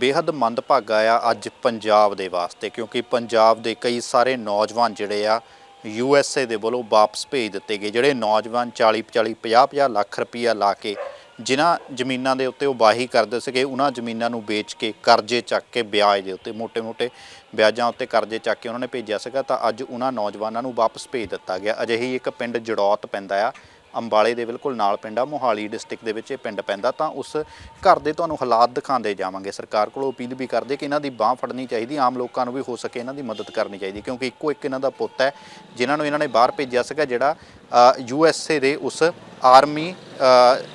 ਬੇहद ਮੰਦਭਾਗਾ ਆ ਅੱਜ ਪੰਜਾਬ ਦੇ ਵਾਸਤੇ, ਕਿਉਂਕਿ ਪੰਜਾਬ ਦੇ ਕਈ ਸਾਰੇ ਨੌਜਵਾਨ ਜਿਹੜੇ ਆ ਯੂ ਐਸ ਏ ਦੇ ਵੱਲੋਂ ਵਾਪਸ ਭੇਜ ਦਿੱਤੇ ਗਏ। ਜਿਹੜੇ ਨੌਜਵਾਨ 40 40 50 50 ਲੱਖ ਰੁਪਈਆ ਲਾ ਕੇ ਜਿਨ੍ਹਾਂ ਜ਼ਮੀਨਾਂ ਦੇ ਉੱਤੇ ਉਹ ਬਾਹੀ ਕਰਦੇ ਸੀਗੇ, ਉਹਨਾਂ ਜ਼ਮੀਨਾਂ ਨੂੰ ਵੇਚ ਕੇ ਕਰਜ਼ੇ ਚੱਕ ਕੇ ਵਿਆਜ ਦੇ ਉੱਤੇ ਮੋٹے-ਮੋٹے ਵਿਆਜਾਂ ਉੱਤੇ ਕਰਜ਼ੇ ਚੱਕ ਕੇ ਉਹਨਾਂ ਨੇ ਭੇਜਿਆ ਸੀਗਾ, ਤਾਂ ਅੱਜ ਉਹਨਾਂ ਨੌਜਵਾਨਾਂ ਨੂੰ ਵਾਪਸ ਭੇਜ ਦਿੱਤਾ ਗਿਆ। ਅਜਿਹੀ ਇੱਕ ਪਿੰਡ ਜੜੌਤ ਪੈਂਦਾ ਆ ਅੰਬਾਲੇ ਦੇ ਬਿਲਕੁਲ ਨਾਲ ਪਿੰਡ ਆ, ਮੋਹਾਲੀ ਡਿਸਟ੍ਰਿਕਟ ਦੇ ਵਿੱਚ ਇਹ ਪਿੰਡ ਪੈਂਦਾ, ਤਾਂ ਉਸ ਘਰ ਦੇ ਤੁਹਾਨੂੰ ਹਾਲਾਤ ਦਿਖਾਉਂਦੇ ਜਾਵਾਂਗੇ। ਸਰਕਾਰ ਕੋਲੋਂ ਅਪੀਲ ਵੀ ਕਰਦੇ ਕਿ ਇਹਨਾਂ ਦੀ ਬਾਹ ਫੜਨੀ ਚਾਹੀਦੀ, ਆਮ ਲੋਕਾਂ ਨੂੰ ਵੀ ਹੋ ਸਕੇ ਇਹਨਾਂ ਦੀ ਮਦਦ ਕਰਨੀ ਚਾਹੀਦੀ, ਕਿਉਂਕਿ ਇੱਕੋ ਇੱਕ ਇਹਨਾਂ ਦਾ ਪੁੱਤ ਹੈ, ਜਿਨ੍ਹਾਂ ਨੂੰ ਇਹਨਾਂ ਨੇ ਬਾਹਰ ਭੇਜਿਆ ਸੀਗਾ, ਜਿਹੜਾ ਯੂ ਐਸ ਏ ਦੇ ਉਸ ਆਰਮੀ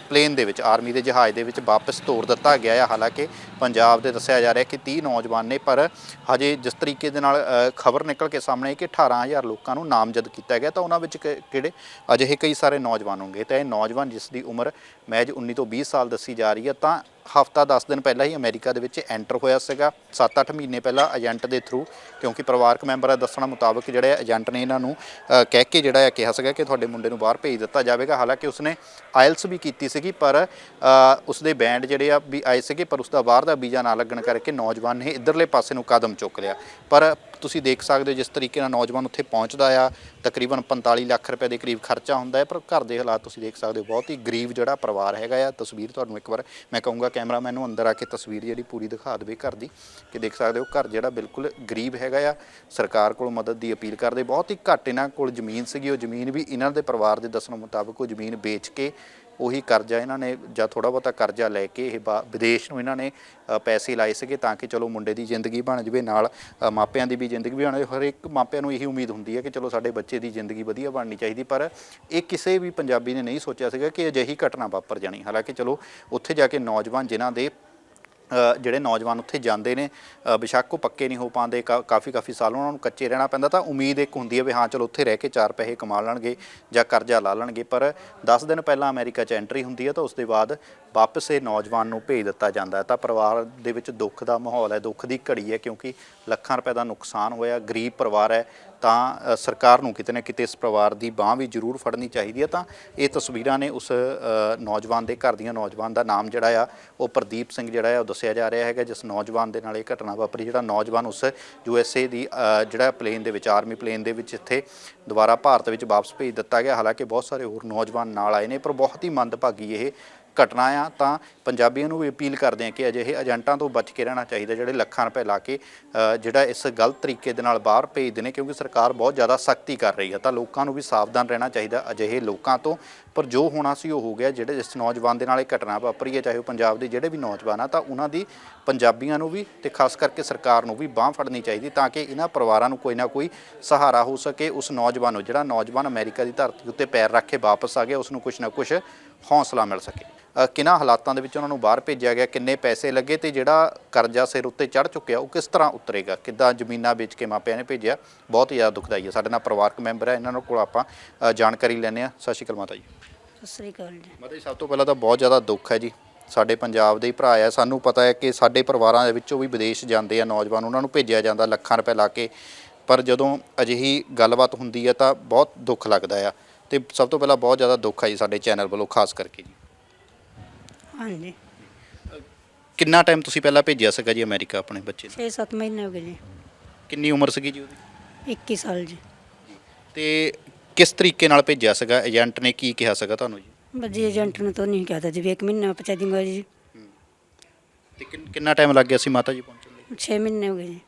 ਪਲੇਨ ਦੇ ਵਿੱਚ, ਆਰਮੀ ਦੇ ਜਹਾਜ਼ ਦੇ ਵਿੱਚ ਵਾਪਸ ਤੋਰ ਦਿੱਤਾ ਗਿਆ ਹੈ ਹਾਲਾਂਕਿ ਪੰਜਾਬ ਦੇ ਦੱਸਿਆ ਜਾ ਰਿਹਾ ਕਿ 30 ਨੌਜਵਾਨ ਨੇ, ਪਰ ਹਜੇ ਜਿਸ ਤਰੀਕੇ ਦੇ ਨਾਲ ਖਬਰ ਨਿਕਲ ਕੇ ਸਾਹਮਣੇ ਆਈ ਕਿ 18000 ਲੋਕਾਂ ਨੂੰ ਨਾਮਜ਼ਦ ਕੀਤਾ ਗਿਆ, ਤਾਂ ਉਹਨਾਂ ਵਿੱਚ ਕਿ- ਕਿਹੜੇ ਅਜਿਹੇ ਕਈ ਸਾਰੇ ਨੌਜਵਾਨ ਹੋਣਗੇ। ਤਾਂ ਇਹ ਨੌਜਵਾਨ ਜਿਸ ਦੀ ਉਮਰ ਮੈਜ 19 ਤੋਂ 20 ਸਾਲ ਦੱਸੀ ਜਾ ਰਹੀ ਹੈ, ਤਾਂ ਹਫਤਾ 10 ਦਿਨ ਪਹਿਲਾਂ ਹੀ ਅਮਰੀਕਾ ਦੇ ਵਿੱਚ ਐਂਟਰ ਹੋਇਆ ਸੀਗਾ। 7-8 ਮਹੀਨੇ ਪਹਿਲਾਂ ਏਜੰਟ ਦੇ ਥਰੂ ਕਿਉਂਕਿ ਪਰਿਵਾਰਕ ਮੈਂਬਰਾਂ ਦੇ ਦੱਸਣ ਮੁਤਾਬਕ ਜਿਹੜੇ ਏਜੰਟ ਨੇ ਇਹਨਾਂ ਨੂੰ ਕਹਿ ਕੇ ਜਿਹੜਾ ਹੈ ਕਿਹਾ ਸੀਗਾ ਕਿ ਤੁਹਾਡੇ ਮੁੰਡੇ ਨੂੰ ਬਾਹਰ ਭੇਜ ਦਿੱਤਾ ਜਾਵੇਗਾ। ਹਾਲਾਂਕਿ ਉਸਨੇ ਆਇਲਸ ਵੀ ਕੀਤੀ ਸੀਗੀ, ਪਰ ਉਸਦੇ ਬੈਂਡ ਜਿਹੜੇ ਆ ਵੀ ਆਏ ਸੀਗੇ, ਪਰ ਉਸਦਾ ਬਾਹਰ ਦਾ ਵੀਜ਼ਾ ਨਾ ਲੱਗਣ ਕਰਕੇ ਨੌਜਵਾਨ ਨੇ ਇਧਰਲੇ ਪਾਸੇ ਨੂੰ ਕਦਮ ਚੁੱਕ ਲਿਆ। ਪਰ ਤੁਸੀਂ ਦੇਖ ਸਕਦੇ ਹੋ ਜਿਸ ਤਰੀਕੇ ਨਾਲ ਨੌਜਵਾਨ ਉੱਥੇ ਪਹੁੰਚਦਾ ਆ, ਤਕਰੀਬਨ 45 ਲੱਖ ਰੁਪਏ ਦੇ ਕਰੀਬ ਖਰਚਾ ਹੁੰਦਾ ਹੈ, ਪਰ ਘਰ ਦੇ ਹਾਲਾਤ ਤੁਸੀਂ ਦੇਖ ਸਕਦੇ ਹੋ, ਬਹੁਤ ਹੀ ਗਰੀਬ ਜਿਹੜਾ ਪਰਿਵਾਰ ਹੈਗਾ ਆ। ਤਸਵੀਰ ਤੁਹਾਨੂੰ ਇੱਕ ਵਾਰ ਮੈਂ ਕਹੂੰਗਾ, ਕੈਮਰਾਮੈਨ ਨੂੰ ਅੰਦਰ ਆ ਕੇ ਤਸਵੀਰ ਜਿਹੜੀ ਪੂਰੀ ਦਿਖਾ ਦੇਵੇ ਘਰ ਦੀ, ਕਿ ਦੇਖ ਸਕਦੇ ਹੋ ਘਰ ਜਿਹੜਾ ਬਿਲਕੁਲ ਗਰੀਬ ਹੈਗਾ ਆ। ਸਰਕਾਰ ਕੋਲ ਮਦਦ ਦੀ ਅਪੀਲ ਕਰਦੇ, ਬਹੁਤ ਹੀ ਘੱਟ ਇਹਨਾਂ ਕੋਲ ਜ਼ਮੀਨ ਸੀਗੀ, ਉਹ ਜ਼ਮੀਨ ਵੀ ਇਹਨਾਂ ਦੇ ਪਰਿਵਾਰ ਦੇ ਦੱਸਣ ਮੁਤਾਬਕ ਉਹ ਜ਼ਮੀਨ ਵੇਚ ਕੇ ਉਹੀ ਕਰਜ਼ਾ ਇਹਨਾਂ ਨੇ ਜਾਂ ਥੋੜਾ ਬਹੁਤਾ ਕਰਜ਼ਾ ਲੈ ਕੇ ਇਹ ਬਾ- ਵਿਦੇਸ਼ ਨੂੰ ਇਹਨਾਂ ਨੇ ਪੈਸੇ ਲਾਏ ਸੀਗੇ ਤਾਂ ਕਿ ਚਲੋ ਮੁੰਡੇ ਦੀ ਜ਼ਿੰਦਗੀ ਬਣ ਜਵੇ, ਨਾਲ ਮਾਪਿਆਂ ਦੀ ਵੀ ਜ਼ਿੰਦਗੀ ਬਣ ਜਾਵੇ। ਹਰੇਕ ਮਾਪਿਆਂ ਨੂੰ ਇਹੀ ਉਮੀਦ ਹੁੰਦੀ ਹੈ ਕਿ ਚਲੋ ਸਾਡੇ ਬੱਚੇ ਦੀ ਜ਼ਿੰਦਗੀ ਵਧੀਆ ਬਣਨੀ ਚਾਹੀਦੀ, ਪਰ ਇਹ ਕਿਸੇ ਵੀ ਪੰਜਾਬੀ ਨੇ ਨਹੀਂ ਸੋਚਿਆ ਸੀਗਾ ਕਿ ਅਜਿਹੀ ਘਟਨਾ ਵਾਪਰ ਜਾਣੀ। ਹਾਲਾਂਕਿ ਚਲੋ ਉੱਥੇ ਜਾ ਕੇ ਨੌਜਵਾਨ ਜਿਨ੍ਹਾਂ ਦੇ ਜਿਹੜੇ ਨੌਜਵਾਨ ਉੱਥੇ ਜਾਂਦੇ ਨੇ ਅ, ਬੇਸ਼ੱਕ ਉਹ ਪੱਕੇ ਨਹੀਂ ਹੋ ਪਾਉਂਦੇ ਕਾ- ਕਾਫੀ ਕਾਫੀ ਸਾਲ ਉਹਨਾਂ ਨੂੰ ਕੱਚੇ ਰਹਿਣਾ ਪੈਂਦਾ ਤਾਂ ਉਮੀਦ ਇੱਕ ਹੁੰਦੀ ਹੈ ਵੀ ਹਾਂ ਚਲੋ ਉੱਥੇ ਰਹਿ ਕੇ ਚਾਰ ਪੈਸੇ ਕਮਾ ਲੈਣਗੇ ਜਾਂ ਕਰਜ਼ਾ ਲਾ ਲੈਣਗੇ ਪਰ 10 ਦਿਨ ਪਹਿਲਾਂ ਅਮਰੀਕਾ 'ਚ ਐਂਟਰੀ ਹੁੰਦੀ ਹੈ ਤਾਂ ਉਸ ਦੇ ਬਾਅਦ ਵਾਪਸ ਇਹ ਨੌਜਵਾਨ ਨੂੰ ਭੇਜ ਦਿੱਤਾ ਜਾਂਦਾ ਹੈ। ਤਾਂ ਪਰਿਵਾਰ ਦੇ ਵਿੱਚ ਦੁੱਖ ਦਾ ਮਾਹੌਲ ਹੈ, ਦੁੱਖ ਦੀ ਘੜੀ ਹੈ ਕਿਉਂਕਿ ਲੱਖਾਂ ਰੁਪਏ ਦਾ ਨੁਕਸਾਨ ਹੋਇਆ, ਗਰੀਬ ਪਰਿਵਾਰ ਹੈ। ਤਾਂ ਸਰਕਾਰ ਨੂੰ ਕਿਤੇ ਨਾ ਕਿਤੇ ਇਸ ਪਰਿਵਾਰ ਦੀ ਬਾਹ ਵੀ ਜ਼ਰੂਰ ਫੜਨੀ ਚਾਹੀਦੀ ਹੈ। ਤਾਂ ਇਹ ਤਸਵੀਰਾਂ ਨੇ ਉਸ ਨੌਜਵਾਨ ਦੇ ਘਰ ਦੀਆਂ ਨੌਜਵਾਨ ਦਾ ਨਾਮ ਜਿਹੜਾ ਆ, ਉਹ ਪ੍ਰਦੀਪ ਸਿੰਘ ਜਿਹੜਾ ਆ, ਉਹ ਦੱਸਿਆ ਜਾ ਰਿਹਾ ਹੈਗਾ, ਜਿਸ ਨੌਜਵਾਨ ਦੇ ਨਾਲ ਇਹ ਘਟਨਾ ਵਾਪਰੀ। ਜਿਹੜਾ ਨੌਜਵਾਨ ਉਸ ਯੂ ਐਸ ਏ ਦੀ ਜਿਹੜਾ ਪਲੇਨ ਦੇ ਵਿੱਚ, ਆਰਮੀ ਪਲੇਨ ਦੇ ਵਿੱਚ ਇੱਥੇ ਦੁਬਾਰਾ ਭਾਰਤ ਵਿੱਚ ਵਾਪਸ ਭੇਜ ਦਿੱਤਾ ਗਿਆ। ਹਾਲਾਂਕਿ ਬਹੁਤ ਸਾਰੇ ਹੋਰ ਨੌਜਵਾਨ ਨਾਲ ਆਏ ਨੇ, ਪਰ ਬਹੁਤ ਹੀ ਮੰਦਭਾਗੀ ਇਹ ਘਟਨਾ ਆ, ਤਾਂ ਪੰਜਾਬੀਆਂ ਨੂੰ ਵੀ ਅਪੀਲ ਕਰਦੇ ਆ ਕਿ ਅਜਿਹੇ ਏਜੰਟਾਂ ਤੋਂ ਬਚ ਕੇ ਰਹਿਣਾ ਚਾਹੀਦਾ, ਜਿਹੜੇ ਲੱਖਾਂ ਰੁਪਏ ਲਾ ਕੇ ਜਿਹੜਾ ਇਸ ਗਲਤ ਤਰੀਕੇ ਦੇ ਨਾਲ ਬਾਹਰ ਭੇਜਦੇ ਨੇ, ਕਿਉਂਕਿ ਸਰਕਾਰ ਬਹੁਤ ਜ਼ਿਆਦਾ ਸਖਤੀ ਕਰ ਰਹੀ ਹੈ। ਤਾਂ ਲੋਕਾਂ ਨੂੰ ਵੀ ਸਾਵਧਾਨ ਰਹਿਣਾ ਚਾਹੀਦਾ ਅਜਿਹੇ ਲੋਕਾਂ ਤੋਂ। ਪਰ ਜੋ ਹੋਣਾ ਸੀ, ਉਹ ਹੋ ਗਿਆ। ਜਿਹੜੇ ਜਿਸ ਨੌਜਵਾਨ ਦੇ ਨਾਲ ਇਹ ਘਟਨਾ ਵਾਪਰੀ ਹੈ, ਚਾਹੇ ਉਹ ਪੰਜਾਬ ਦੇ ਜਿਹੜੇ ਵੀ ਨੌਜਵਾਨ ਆ, ਤਾਂ ਉਹਨਾਂ ਦੀ ਪੰਜਾਬੀਆਂ ਨੂੰ ਵੀ ਤੇ ਖਾਸ ਕਰਕੇ ਸਰਕਾਰ ਨੂੰ ਵੀ ਬਾਹ ਫੜਨੀ ਚਾਹੀਦੀ, ਤਾਂ ਕਿ ਇਹਨਾਂ ਪਰਿਵਾਰਾਂ ਨੂੰ ਕੋਈ ਨਾ ਕੋਈ ਸਹਾਰਾ ਹੋ ਸਕੇ, ਉਸ ਨੌਜਵਾਨ ਨੂੰ, ਜਿਹੜਾ ਨੌਜਵਾਨ ਅਮਰੀਕਾ ਦੀ ਧਰਤੀ ਉੱਤੇ ਪੈਰ ਰੱਖ ਕੇ ਵਾਪਸ ਆ ਗਿਆ, ਉਸ ਨੂੰ ਕੁਝ ਨਾ ਕੁਝ ਹੌਸਲਾ ਮਿਲ ਸਕੇ। ਕਿਹਨਾਂ ਹਾਲਾਤਾਂ ਦੇ ਵਿੱਚ ਉਹਨਾਂ ਨੂੰ ਬਾਹਰ ਭੇਜਿਆ ਗਿਆ ਕਿੰਨੇ ਪੈਸੇ ਲੱਗੇ ਤੇ ਜਿਹੜਾ ਕਰਜ਼ਾ ਸਿਰ ਉੱਤੇ ਚੜ ਚੁੱਕਿਆ ਉਹ ਕਿਸ ਤਰ੍ਹਾਂ ਉਤਰੇਗਾ? ਕਿੱਦਾਂ ਜ਼ਮੀਨਾਂ ਵੇਚ ਕੇ ਮਾਪਿਆਂ ਨੇ ਭੇਜਿਆ? ਬਹੁਤ ਹੀ ਜ਼ਿਆਦਾ ਦੁਖਦਾਈ ਹੈ। ਸਾਡੇ ਨਾਲ ਪਰਿਵਾਰਕ ਮੈਂਬਰ ਹੈ ਇਹਨਾਂ ਨੂੰ ਕੋਲ ਆਪਾਂ ਜਾਣਕਾਰੀ ਲੈਂਦੇ ਆ ਸਤਿ ਸ਼੍ਰੀ ਅਕਾਲ ਮਾਤਾ ਜੀ। ਸਤਿ ਸ੍ਰੀ ਅਕਾਲ ਜੀ। ਮਾਤਾ ਜੀ ਸਭ ਤੋਂ ਪਹਿਲਾਂ ਤਾਂ ਬਹੁਤ ਜ਼ਿਆਦਾ ਦੁੱਖ ਹੈ ਜੀ। ਸਾਡੇ ਪੰਜਾਬ ਦੇ ਹੀ ਭਰਾ ਆ ਸਾਨੂੰ ਪਤਾ ਹੈ ਕਿ ਸਾਡੇ ਪਰਿਵਾਰਾਂ ਦੇ ਵਿੱਚੋਂ ਵੀ ਵਿਦੇਸ਼ ਜਾਂਦੇ ਆ ਨੌਜਵਾਨ ਉਹਨਾਂ ਨੂੰ ਭੇਜਿਆ ਜਾਂਦਾ ਲੱਖਾਂ ਰੁਪਏ ਲਾ ਕੇ। ਪਰ ਜਦੋਂ ਅਜਿਹੀ ਗੱਲਬਾਤ ਹੁੰਦੀ ਹੈ ਤਾਂ ਬਹੁਤ ਦੁੱਖ ਲੱਗਦਾ ਆ। ਤੇ ਸਭ ਤੋਂ ਪਹਿਲਾਂ ਬਹੁਤ ਜ਼ਿਆਦਾ ਦੁੱਖ ਹੈ ਜੀ ਸਾਡੇ ਚੈਨਲ ਵੱਲੋਂ ਖਾਸ ਕਰਕੇ ਜੀ। ਹਾਂਜੀ। ਕਿੰਨਾ ਟਾਈਮ ਤੁਸੀਂ ਪਹਿਲਾਂ ਭੇਜਿਆ ਸੀਗਾ ਜੀ ਅਮਰੀਕਾ ਆਪਣੇ ਬੱਚੇ ਨੂੰ? 6-7 ਮਹੀਨੇ ਹੋ ਗਏ ਜੀ। ਕਿੰਨੀ ਉਮਰ ਸੀਗੀ ਜੀ ਉਹਦੀ? 21 ਸਾਲ ਜੀ। ਤੇ ਕਿਸ ਤਰੀਕੇ ਨਾਲ ਭੇਜਿਆ ਸੀਗਾ? ਏਜੰਟ ਨੇ ਕੀ ਕਿਹਾ ਸੀਗਾ ਤੁਹਾਨੂੰ ਜੀ? ਬੱਜੀ ਏਜੰਟ ਨੇ ਤਾਂ ਨਹੀਂ ਕਹਤਾ ਜੀ ਵੀ ਇੱਕ ਮਹੀਨਾ ਪਹੁੰਚਾ ਦੂੰਗਾ ਜੀ। ਤੇ ਕਿੰਨ- ਕਿੰਨਾ ਟਾਈਮ ਲੱਗ ਗਿਆ ਸੀ ਮਾਤਾ ਜੀ ਪਹੁੰਚਣ ਲਈ? 6 ਮਹੀਨੇ ਹੋ ਗਏ ਜੀ।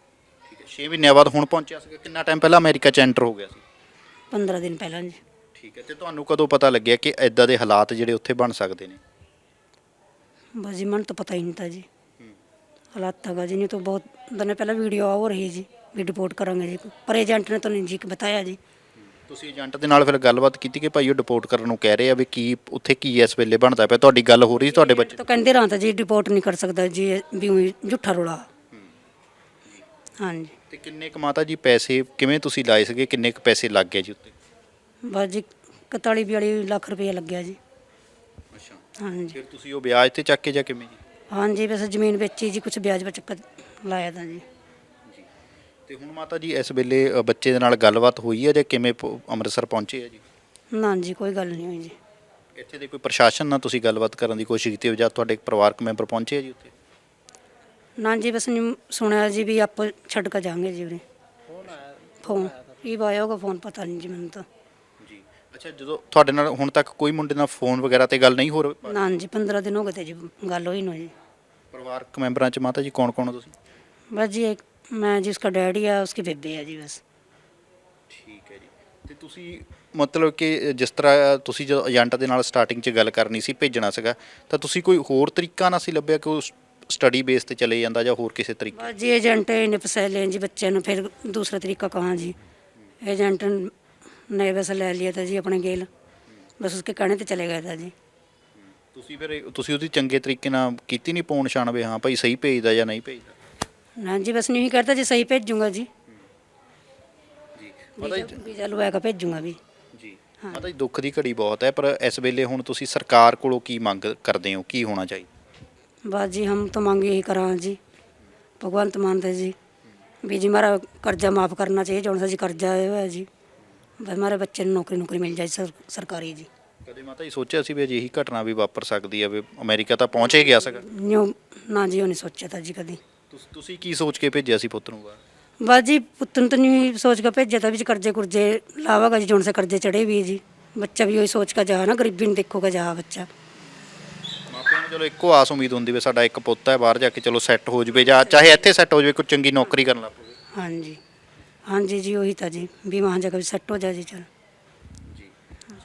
ਠੀਕ ਹੈ 6 ਮਹੀਨਿਆਂ ਬਾਅਦ ਹੁਣ ਪਹੁੰਚਿਆ ਸੀਗਾ। ਕਿੰਨਾ ਟਾਈਮ ਪਹਿਲਾਂ ਅਮਰੀਕਾ ਚ ਐਂਟਰ ਹੋ ਗਿਆ ਸੀ? 15 ਦਿਨ ਪਹਿਲਾਂ ਜੀ। ਠੀਕ ਹੈ ਤੇ ਤੁਹਾਨੂੰ ਕਦੋਂ ਪਤਾ ਲੱਗਿਆ ਕਿ ਐਦਾਂ ਦੇ ਹਾਲਾਤ ਜਿਹੜੇ ਉੱਥੇ ਬਣ ਸਕਦੇ ਨੇ? ਬਸ ਜੀ ਮਨ ਤਾਂ ਪਤਾ ਹੀ ਨਹੀਂ था जी हालात था जी नहीं तो बहुत दिन पहले वीडियो आ हो रही जी भी रिपोर्ट करेंगे जी पर एजेंट ने तो नहीं जी बताया जी ਤੁਸੀਂ ਏਜੰਟ ਦੇ ਨਾਲ ਫਿਰ ਗੱਲਬਾਤ ਕੀਤੀ ਕਿ ਭਾਈ ਉਹ ਡਿਪੋਰਟ ਕਰਨ ਨੂੰ ਕਹਿ ਰਹੇ ਆ ਵੀ ਕੀ ਉੱਥੇ ਕੀ ਇਸ ਵੇਲੇ ਬਣਦਾ ਪਿਆ ਤੁਹਾਡੀ ਗੱਲ ਹੋ ਰਹੀ ਸੀ ਤੁਹਾਡੇ ਬੱਚੇ तो कहते रहा था जी रिपोर्ट नहीं कर सकता जी भी ऊई झूठा रोला हाँ जी ਤੇ ਕਿੰਨੇ ਕੁ ਮਾਤਾ ਜੀ ਪੈਸੇ ਕਿਵੇਂ ਤੁਸੀਂ ਲਾਏ ਸੀਗੇ ਕਿੰਨੇ ਕੁ ਪੈਸੇ ਲੱਗ ਗਏ ਜੀ ਉੱਤੇ बस जी इकताली बयाली लाख रुपया लग गया ਹਾਂਜੀ। ਫਿਰ ਤੁਸੀਂ ਉਹ ਵਿਆਜ ਤੇ ਚੱਕ ਕੇ ਜਾਂ ਕਿਵੇਂ ਜੀ? ਹਾਂਜੀ ਬਸ ਜ਼ਮੀਨ ਵੇਚੀ ਜੀ ਕੁਝ ਵਿਆਜ ਵਿੱਚ ਪ- ਲਾਇਆ ਤਾਂ ਜੀ। ਤੇ ਹੁਣ ਮਾਤਾ ਜੀ ਇਸ ਵੇਲੇ ਅ, ਬੱਚੇ ਦੇ ਨਾਲ ਗੱਲਬਾਤ ਹੋਈ ਹੈ ਜਾਂ ਕਿਵੇਂ ਪ- ਅੰਮ੍ਰਿਤਸਰ ਪਹੁੰਚੇ ਆ ਜੀ? ਨਾ ਜੀ ਕੋਈ ਗੱਲ ਨਹੀਂ ਹੋਈ ਜੀ। ਇੱਥੇ ਦੇ ਕੋਈ ਪ੍ਰਸ਼ਾਸਨ ਨਾਲ ਤੁਸੀਂ ਗੱਲਬਾਤ ਕਰਨ ਦੀ ਕੋਸ਼ਿਸ਼ ਕੀਤੀ ਹੋ ਜਾਂ ਤੁਹਾਡੇ ਪਰਿਵਾਰਕ ਮੈਂਬਰ ਪਹੁੰਚੇ ਆ ਜੀ ਉੱਥੇ? ਨਾ ਜੀ ਬਸ ਨਿਮ- ਸੁਣਿਆ ਜੀ ਵੀ ਆਪ ਛੱਡ ਕੇ ਜਾਵਾਂਗੇ ਜੀ ਉਰੇ। ਫੋਨ ਆਇਆ? ਫੋਨ ਇਹ ਆਇਆ ਹੋਗਾ ਫੋਨ ਪਤਾ ਨਹੀਂ ਜੀ ਮੈਨੂੰ ਤਾਂ। ਅੱਛਾ ਜਦੋਂ ਤੁਹਾਡੇ ਨਾਲ ਹੁਣ ਤੱਕ ਕੋਈ ਮੁੰਡੇ ਨਾਲ ਫੋਨ ਵਗੈਰਾ ਤੇ ਗੱਲ ਨਹੀਂ ਹੋ ਰਹੀ? ਨਾ ਜੀ 15 ਦਿਨ ਹੋ ਗਏ ਤੇ ਜੀ ਗੱਲ ਹੋਈ ਨੂੰ ਪਰਿਵਾਰਕ ਮੈਂਬਰਾਂ ਚ ਮਾਤਾ ਜੀ ਕੌਣ ਕੌਣ ਹੋ ਤੁਸੀਂ? ਬਸ ਜੀ ਇੱਕ ਮੈਂ ਜੀ ਉਸਕਾ ਡੈਡੀ ਆ ਉਸਕੀ ਬੇਬੇ ਆ ਜੀ ਬਸ। ਠੀਕ ਹੈ ਜੀ। ਤੇ ਤੁਸੀਂ ਮਤਲਬ ਕਿ ਜਿਸ ਤਰ੍ਹਾਂ ਤੁਸੀਂ ਜਦੋਂ ਏਜੰਟ ਦੇ ਨਾਲ ਸਟਾਰਟਿੰਗ 'ਚ ਗੱਲ ਕਰਨੀ ਸੀ ਭੇਜਣਾ ਸੀਗਾ ਤਾਂ ਤੁਸੀਂ ਕੋਈ ਹੋਰ ਤਰੀਕਾ ਨਾ ਸੀ ਲੱਭਿਆ ਕਿ ਉਹ ਸਟੱਡੀ ਬੇਸ ਤੇ ਚਲੇ ਜਾਂਦਾ ਜਾਂ ਹੋਰ ਕਿਸੇ ਤਰੀਕੇ? ਜੀ ਏਜੰਟ ਨੇ ਫਸਾ ਲੈਣ ਜੀ ਬੱਚਿਆਂ ਨੂੰ ਫਿਰ ਦੂਸਰਾ ਤਰੀਕਾ ਕਹਾਂ ਜੀ? ਏਜੰਟ ने बस ले लिया था जी अपने गेल बस उसके कहने तो चले गया था जी ਤੁਸੀਂ ਫਿਰ ਇਹ- ਤੁਸੀਂ ਉਹਦੀ ਚੰਗੇ ਤਰੀਕੇ ਨਾਲ ਕੀਤੀ ਨਹੀਂ ਪੌਣ ਛਾਣ ਵੀ ਹਾਂ ਭਾਈ ਸਹੀ ਭੇਜਦਾ ਜਾਂ ਨਹੀਂ ਭੇਜਦਾ ना जी बस नहीं करता जी सही भेजूंगा जी ਜੀ ਪਤਾ ਜੀ वीजा वीजा लुआ का भेजूंगा भी ਜੀ ਹਾਂ। ਪਤਾ ਜੀ ਦੁੱਖ ਦੀ ਘੜੀ ਬਹੁਤ ਹੈ ਪਰ ਇਸ ਵੇਲੇ ਹੁਣ ਤੁਸੀਂ ਸਰਕਾਰ ਕੋਲੋਂ ਕੀ ਮੰਗ ਕਰਦੇ ਹੋ ਕੀ ਹੋਣਾ ਚਾਹੀਦਾ बस जी हम तो मांगे यही करा जी भगवंत मानते जी भी जी हमारा कर्जा माफ़ करना चाहिए जो सा जी कर्जा आया हुआ है जी ਵੀ ਹਮਾਰੇ ਬੱਚੇ ਨੂੰ ਨੌਕਰੀ ਨੌਕਰੀ ਮਿਲ ਜਾਏ ਸਰਕਾਰੀ ਜੀ। ਕਦੇ ਮਾਤਾ ਜੀ ਸੋਚਿਆ ਸੀ ਵੀ ਅਜਿਹੀ ਘਟਨਾ ਵੀ ਵਾਪਰ ਸਕਦੀ ਹੈ ਵੀ ਅਮਰੀਕਾ ਤਾਂ ਪਹੁੰਚ ਗਿਆ ਸਕਦਾ ਨਾ ਜੀ ਉਹਨੇ ਸੋਚਿਆ ਤਾਂ ਜੀ ਕਦੀ। ਤੁਸੀਂ ਕੀ ਸੋਚ ਕੇ ਭੇਜਿਆ ਸੀ ਪੁੱਤ ਨੂੰ ਬਾਹਰ? ਬਸ ਪੁੱਤ ਨੂੰ ਤਾਂ ਨਹੀਂ ਸੋਚ ਕੇ ਭੇਜਿਆ ਤਾਂ ਵਿੱਚ ਕਰਜ਼ੇ ਕੁਰਜ਼ੇ ਲਾਵਾਗਾ ਜੀ ਜੋਨ ਸੇ ਕਰਜ਼ੇ ਚੜੇ ਵੀ ਜੀ। ਬੱਚਾ ਵੀ ਉਹੀ ਸੋਚ ਕੇ ਜਾ ਨਾ ਗਰੀਬੀ ਨੂੰ ਦੇਖੋਗਾ ਜਾ ਬੱਚਾ। ਮਾਪਿਆਂ ਨੂੰ ਚਲੋ ਇੱਕੋ ਆਸ ਉਮੀਦ ਹੁੰਦੀ ਵੀ ਸਾਡਾ ਇੱਕ ਪੁੱਤ ਹੈ ਬਾਹਰ ਜਾ ਕੇ ਚਲੋ ਸੈੱਟ ਹੋ ਜਵੇ ਜਾਂ ਚਾਹੇ ਇੱਥੇ ਸੈੱਟ ਹੋ ਜਵੇ ਕੋਈ ਚੰਗੀ ਨੌਕਰੀ ਕਰਨ ਲੱਗ ਪਵੇ। ਹਾਂਜੀ। ਹਾਂਜੀ ਜੀ ਉਹੀ ਤਾਂ ਜੀ। ਵੀ ਮਹਾਂ ਜਗ੍ਹਾ ਵੀ ਸੈੱਟ ਹੋ ਜਾ ਜੀ ਚਲ। ਜੀ।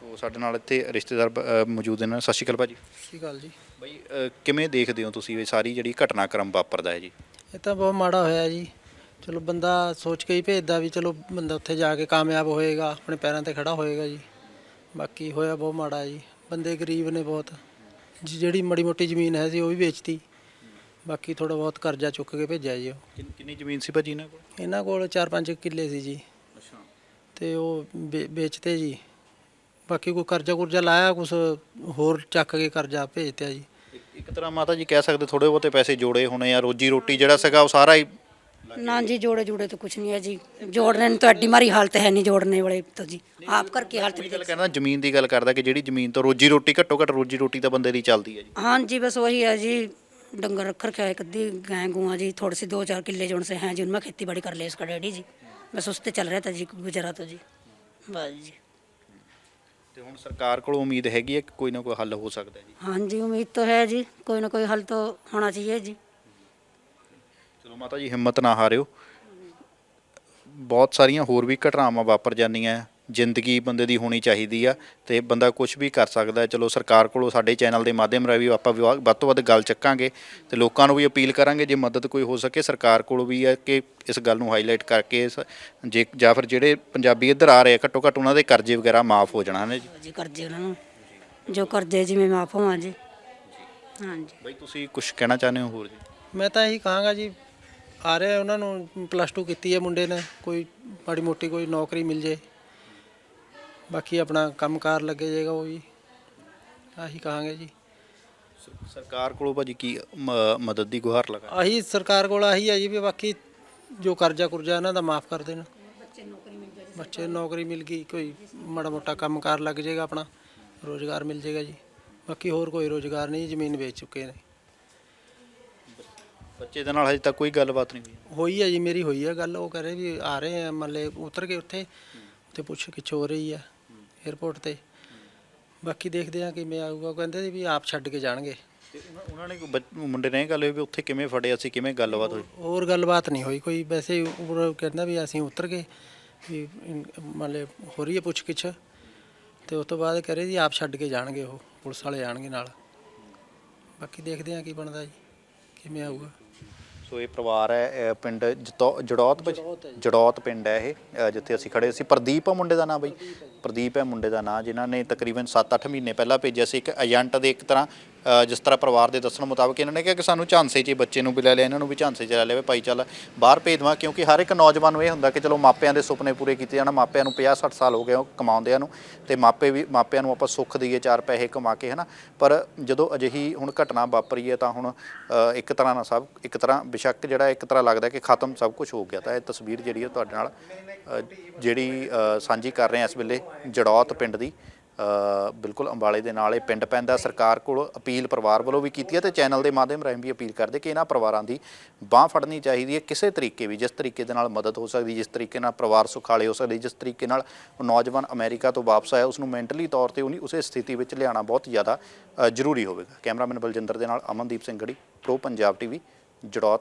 ਸੋ ਸਾਡੇ ਨਾਲ ਇੱਥੇ ਰਿਸ਼ਤੇਦਾਰ ਮੌਜੂਦ ਨੇ। ਸਤਿ ਸ਼੍ਰੀ ਅਕਾਲ ਭਾਜੀ। ਸ਼੍ਰੀ ਅਕਾਲ ਜੀ। ਬਾਈ ਕਿਵੇਂ ਦੇਖਦੇ ਹੋ ਤੁਸੀਂ ਇਹ ਸਾਰੀ ਜਿਹੜੀ ਘਟਨਾਕ੍ਰਮ ਵਾਪਰਦਾ ਹੈ ਜੀ? ਇਹ ਤਾਂ ਬਹੁਤ ਮਾੜਾ ਹੋਇਆ ਜੀ। ਚਲੋ ਬੰਦਾ ਸੋਚ ਕੇ ਹੀ ਭੇਜਦਾ ਵੀ ਚਲੋ ਬੰਦਾ ਉੱਥੇ ਜਾ ਕੇ ਕਾਮਯਾਬ ਹੋਏਗਾ ਆਪਣੇ ਪੈਰਾਂ ਤੇ ਖੜਾ ਹੋਏਗਾ ਜੀ। ਬਾਕੀ ਹੋਇਆ ਬਹੁਤ ਮਾੜਾ ਜੀ। ਬੰਦੇ ਗਰੀਬ ਨੇ ਬਹੁਤ। ਜਿਹੜੀ ਮੜੀ ਮੋਟੀ ਜ਼ਮੀਨ ਹੈ ਸੀ ਉਹ ਵੀ ਵੇਚਤੀ। ਬਾਕੀ ਥੋੜਾ ਬਹੁਤ ਕਰਜ਼ਾ ਚੁੱਕ ਕੇ ਭੇਜਿਆ ਜੀ ਉਹ ਕਿੰਨ- ਕਿੰਨੀ ਜ਼ਮੀਨ ਸੀ ਭਾਜੀ ਇਹਨਾਂ ਕੋਲ ਇਹਨਾਂ ਕੋਲ 4-5 ਕਿੱਲੇ ਸੀ ਜੀ ਅੱਛਾ ਤੇ ਉਹ ਵੇ- ਵੇਚਤੇ ਜੀ ਬਾਕੀ ਕੋਈ ਕਰਜ਼ਾ ਕੁਰਜ਼ਾ ਲਾਇਆ ਕੁਛ ਹੋਰ ਚੱਕ ਕੇ ਕਰਜ਼ਾ ਭੇਜਤਿਆ ਜੀ ਇੱਕ ਤਰ੍ਹਾਂ ਮਾਤਾ ਜੀ ਕਹਿ ਸਕਦੇ ਥੋੜੇ ਬਹੁਤੇ ਪੈਸੇ ਜੋੜੇ ਹੋਣੇ ਆ ਰੋਜੀ ਰੋਟੀ ਜਿਹੜਾ ਸੀਗਾ ਉਹ ਸਾਰਾ ਹੀ ना जी जोड़े जोड़े तो कुछ नहीं है जी जोड़ने तो एडी मारी हालत है नहीं जोड़ने वाले तो जी आप करके हालत ਕੋਈ भी ਗੱਲ ਕਰਦਾ ਜ਼ਮੀਨ ਦੀ ਗੱਲ ਕਰਦਾ ਕਿ ਜਿਹੜੀ ਜ਼ਮੀਨ ਤੋਂ ਰੋਜੀ ਰੋਟੀ ਘੱਟੋ ਘੱਟ ਰੋਜੀ ਰੋਟੀ ਤਾਂ ਬੰਦੇ ਦੀ ਚੱਲਦੀ ਹੈ ਜੀ हाँ जी बस वही है जी डंगर रख रखे है कद्दी गाय गुआ जी थोड़े से दो चार किले जोन से हैं जी उनमें खेती बाड़ी कर ले इसका डैडी जी बस उससे चल रहा था जी गुजरा तो जी बस जी ਤੇ ਹੁਣ ਸਰਕਾਰ ਕੋਲੋਂ ਉਮੀਦ ਹੈਗੀ ਹੈ ਕਿ ਕੋਈ ਨਾ ਕੋਈ ਹੱਲ ਹੋ ਸਕਦਾ ਹੈ ਜੀ हाँ जी उम्मीद तो है जी कोई ना कोई हल तो होना चाहिए जी ਚਲੋ ਮਾਤਾ ਜੀ ਹਿੰਮਤ ਨਾ ਹਾਰਿਓ ਬਹੁਤ ਸਾਰੀਆਂ ਹੋਰ ਵੀ ਘਟਨਾਵਾਂ ਵਾਪਰ ਜਾਂਦੀਆਂ ਹੈ। ਜ਼ਿੰਦਗੀ ਬੰਦੇ ਦੀ ਹੋਣੀ ਚਾਹੀਦੀ ਆ ਤੇ ਬੰਦਾ ਕੁਝ ਵੀ ਕਰ ਸਕਦਾ ਚਲੋ ਸਰਕਾਰ ਕੋਲੋਂ ਸਾਡੇ ਚੈਨਲ ਦੇ ਮਾਧਿਅਮ ਰਾਹੀਂ ਵੀ ਆਪਾਂ ਵਿਵਾ- ਵੱਧ ਤੋਂ ਵੱਧ ਗੱਲ ਚੱਕਾਂਗੇ ਤੇ ਲੋਕਾਂ ਨੂੰ ਵੀ ਅਪੀਲ ਕਰਾਂਗੇ ਜੇ ਮਦਦ ਕੋਈ ਹੋ ਸਕੇ ਸਰਕਾਰ ਕੋਲੋਂ ਵੀ ਆ ਕਿ ਇਸ ਗੱਲ ਨੂੰ ਹਾਈਲਾਈਟ ਕਰਕੇ ਇਸ- ਜੇ ਜਾਂ ਫਿਰ ਜਿਹੜੇ ਪੰਜਾਬੀ ਇੱਧਰ ਆ ਰਹੇ ਆ ਘੱਟੋ ਘੱਟ ਉਹਨਾਂ ਦੇ ਕਰਜ਼ੇ ਵਗੈਰਾ ਮਾਫ ਹੋ ਜਾਣਾ ਨੇ ਜੀ? ਜੀ ਕਰਜ਼ੇ ਉਹਨਾਂ ਨੂੰ। ਜੋ ਕਰਜ਼ੇ ਜਿਵੇਂ ਮਾਫ ਹੋਵਾਂ ਜੀ। ਹਾਂਜੀ। ਬਾਈ ਤੁਸੀਂ ਕੁਝ ਕਹਿਣਾ ਚਾਹੁੰਦੇ ਹੋ ਹੋਰ ਜੀ? ਮੈਂ ਤਾਂ ਇਹੀ ਕਹਾਂਗਾ ਜੀ ਆ ਰਿਹਾ ਉਹਨਾਂ ਨੂੰ ਪਲੱਸ 2 ਕੀਤੀ ਹੈ ਮੁੰਡੇ ਨੇ ਕੋਈ ਮਾੜੀ ਮੋਟੀ ਕੋਈ ਨੌਕਰੀ ਮਿਲ ਜੇ। ਬਾਕੀ ਆਪਣਾ ਕੰਮਕਾਰ ਲੱਗੇ ਜਾਏਗਾ ਉਹ ਵੀ। ਆਹੀ ਕਹਾਂਗੇ ਜੀ। ਸ- ਸਰਕਾਰ ਕੋਲੋਂ ਭਾਜੀ ਕੀ ਮ- ਮਦਦ ਦੀ ਗੁਹਾਰ ਲਗਾ ਆਹੀ ਸਰਕਾਰ ਕੋਲ ਆਹੀ ਹੈ ਜੀ ਵੀ ਬਾਕੀ ਜੋ ਕਰਜ਼ਾ ਕੁਰਜ਼ਾ ਇਹਨਾਂ ਦਾ ਮਾਫ ਕਰ ਦੇਣ। ਬੱਚੇ ਨੂੰ ਨੌਕਰੀ ਮਿਲ ਗਈ ਕੋਈ ਮਾੜਾ ਮੋਟਾ ਕੰਮਕਾਰ ਲੱਗ ਜਾਏਗਾ ਆਪਣਾ ਰੋਜ਼ਗਾਰ ਮਿਲ ਜਾਏਗਾ ਜੀ। ਬਾਕੀ ਹੋਰ ਕੋਈ ਰੋਜ਼ਗਾਰ ਨਹੀਂ ਜ਼ਮੀਨ ਵੇਚ ਚੁੱਕੇ ਨੇ। ਬੱਚੇ ਦੇ ਨਾਲ ਹਜੇ ਤੱਕ ਕੋਈ ਗੱਲਬਾਤ ਨਹੀਂ ਹੋਈ? ਹੋਈ ਹੈ ਜੀ ਮੇਰੀ ਹੋਈ ਹੈ ਗੱਲ ਉਹ ਕਹ ਰਹੇ ਵੀ ਆ ਰਹੇ ਆ ਮੱਲੇ ਉਤਰ ਕੇ ਉੱਥੇ ਤੇ ਪੁੱਛ ਕਿਛ ਹੋ ਰਹੀ ਹੈ 에어ਪੋਰਟ ਤੇ। ਬਾਕੀ ਦੇਖਦੇ ਆ ਕਿਵੇਂ ਆਊਗਾ। ਕਹਿੰਦੇ ਸੀ ਵੀ ਆਪ ਛੱਡ ਕੇ ਜਾਣਗੇ। ਤੇ ਉਹਨਾਂ- ਉਹਨਾਂ ਨੇ ਕੋਈ ਬੱਚ- ਮੁੰਡੇ ਨੇ ਇਹ ਗੱਲ ਹੋਈ ਵੀ ਉੱਥੇ ਕਿਵੇਂ ਫੜਿਆ ਸੀ ਕਿਵੇਂ ਗੱਲਬਾਤ ਹੋਈ? ਹੋਰ ਗੱਲਬਾਤ ਨਹੀਂ ਹੋਈ। ਕੋਈ ਵੈਸੇ ਉਹ ਕਹਿੰਦਾ ਵੀ ਅਸੀਂ ਉਤਰ ਗਏ ਵੀ ਇਨ- ਮੰਨ ਲਓ ਹੋ ਰਹੀ ਹੈ ਪੁੱਛ ਕਿਛ ਤੇ ਉਸ ਤੋਂ ਬਾਅਦ ਕਹ ਰਹੇ ਜੀ ਆਪ ਛੱਡ ਕੇ ਜਾਣਗੇ ਉਹ ਪੁਲਿਸ ਵਾਲੇ ਆਣਗੇ ਨਾਲ। ਬਾਕੀ ਦੇਖਦੇ ਆ ਕੀ ਬਣਦਾ ਜੀ ਕਿਵੇਂ ਆਊਗਾ। ਸੋ ਇਹ ਪਰਿਵਾਰ ਹੈ ਪਿੰਡ ਜਤੌ- ਜੜੌਤ ਵਿੱਚ ਜੜੌਤ ਪਿੰਡ ਹੈ ਇਹ ਅ, ਜਿੱਥੇ ਅਸੀਂ ਖੜੇ ਸੀ। ਪ੍ਰਦੀਪ ਆ ਮੁੰਡੇ ਦਾ ਨਾਮ ਬਈ? ਪ੍ਰਦੀਪ ਹੈ, ਮੁੰਡੇ ਦਾ ਨਾਂ, ਜਿਨ੍ਹਾਂ ਨੇ ਤਕਰੀਬਨ 7-8 ਮਹੀਨੇ ਪਹਿਲਾਂ ਭੇਜਿਆ ਸੀ ਇੱਕ ਏਜੰਟ ਦੇ ਇੱਕ ਤਰ੍ਹਾਂ ਜਿਸ ਤਰ੍ਹਾਂ ਪਰਿਵਾਰ ਦੇ ਦੱਸਣ ਮੁਤਾਬਕ ਇਹਨਾਂ ਨੇ ਕਿਹਾ ਕਿ ਸਾਨੂੰ ਝਾਂਸੇ 'ਚ ਹੀ ਬੱਚੇ ਨੂੰ ਵੀ ਲੈ ਲਿਆ, ਇਹਨਾਂ ਨੂੰ ਵੀ ਝਾਂਸੇ 'ਚ ਲੈ ਲਿਆ ਵੀ ਭਾਈ ਚੱਲ ਬਾਹਰ ਭੇਜ ਦੇਵਾਂ, ਕਿਉਂਕਿ ਹਰ ਇੱਕ ਨੌਜਵਾਨ ਨੂੰ ਇਹ ਹੁੰਦਾ ਕਿ ਚਲੋ ਮਾਪਿਆਂ ਦੇ ਸੁਪਨੇ ਪੂਰੇ ਕੀਤੇ ਜਾਣ, ਮਾਪਿਆਂ ਨੂੰ 50-60 ਸਾਲ ਹੋ ਗਏ ਉਹ ਕਮਾਉਂਦਿਆਂ ਨੂੰ ਤੇ ਮਾਪੇ ਵੀ, ਮਾਪਿਆਂ ਨੂੰ ਆਪਾਂ ਸੁੱਖ ਦਈਏ, ਚਾਰ ਪੈਸੇ ਕਮਾ ਕੇ, ਹਨਾ। ਪਰ ਜਦੋਂ ਅਜਿਹੀ ਹੁਣ ਘਟਨਾ ਵਾਪਰੀ ਹੈ, ਤਾਂ ਹੁਣ ਇੱਕ ਤਰ੍ਹਾਂ ਨਾਲ ਸਭ, ਇੱਕ ਤਰ੍ਹਾਂ ਬਿਸ਼ੱਕ ਜਿਹੜਾ ਇੱਕ ਤਰ੍ਹਾਂ ਲੱਗਦਾ ਕਿ ਖਤਮ ਸਭ ਕੁਝ ਹੋ ਗਿਆ, ਤਾਂ ਇਹ ਤਸਵੀਰ ਜਿਹੜੀ ਹੈ ਤੁਹਾਡੇ ਨਾਲ ਜਿਹੜੀ ਸਾਂਝੀ ਕਰ ਰਹੇ ਹਾਂ ਇਸ ਵੇਲੇ। ਜੜੌਤ ਪਿੰਡ ਦੀ ਬਿਲਕੁਲ ਅੰਬਾਲੇ ਦੇ ਨਾਲ ਇਹ ਪਿੰਡ ਪੈਂਦਾ। ਸਰਕਾਰ ਕੋਲ ਅਪੀਲ ਪਰਿਵਾਰ ਵੱਲੋਂ ਵੀ ਕੀਤੀ ਹੈ ਤੇ ਚੈਨਲ ਦੇ ਮਾਧਿਅਮ ਰਾਹੀਂ ਵੀ ਅਪੀਲ ਕਰਦੇ ਕਿ ਇਹਨਾਂ ਪਰਿਵਾਰਾਂ ਦੀ ਬਾਹ ਫੜਨੀ ਚਾਹੀਦੀ ਹੈ ਕਿਸੇ ਤਰੀਕੇ ਵੀ, ਜਿਸ ਤਰੀਕੇ ਦੇ ਨਾਲ ਮਦਦ ਹੋ ਸਕਦੀ, ਜਿਸ ਤਰੀਕੇ ਨਾਲ ਪਰਿਵਾਰ ਸੁਖਾਲੇ ਹੋ ਸਕਦੇ, ਜਿਸ ਤਰੀਕੇ ਨਾਲ ਨੌਜਵਾਨ ਅਮਰੀਕਾ ਤੋਂ ਵਾਪਸ ਆਇਆ ਉਸ ਨੂੰ ਮੈਂਟਲੀ ਤੌਰ ਤੇ ਉਹਨੀ ਉਸੇ ਸਥਿਤੀ ਵਿੱਚ ਲਿਆਉਣਾ ਬਹੁਤ ਜ਼ਿਆਦਾ ਜ਼ਰੂਰੀ ਹੋਵੇਗਾ। ਕੈਮਰਾਮੈਨ ਬਲਜਿੰਦਰ ਦੇ ਨਾਲ ਅਮਨਦੀਪ ਸਿੰਘ ਗੜੀ ਪ੍ਰੋ ਪੰਜਾਬ ਟੀਵੀ, ਜੜੌਤ।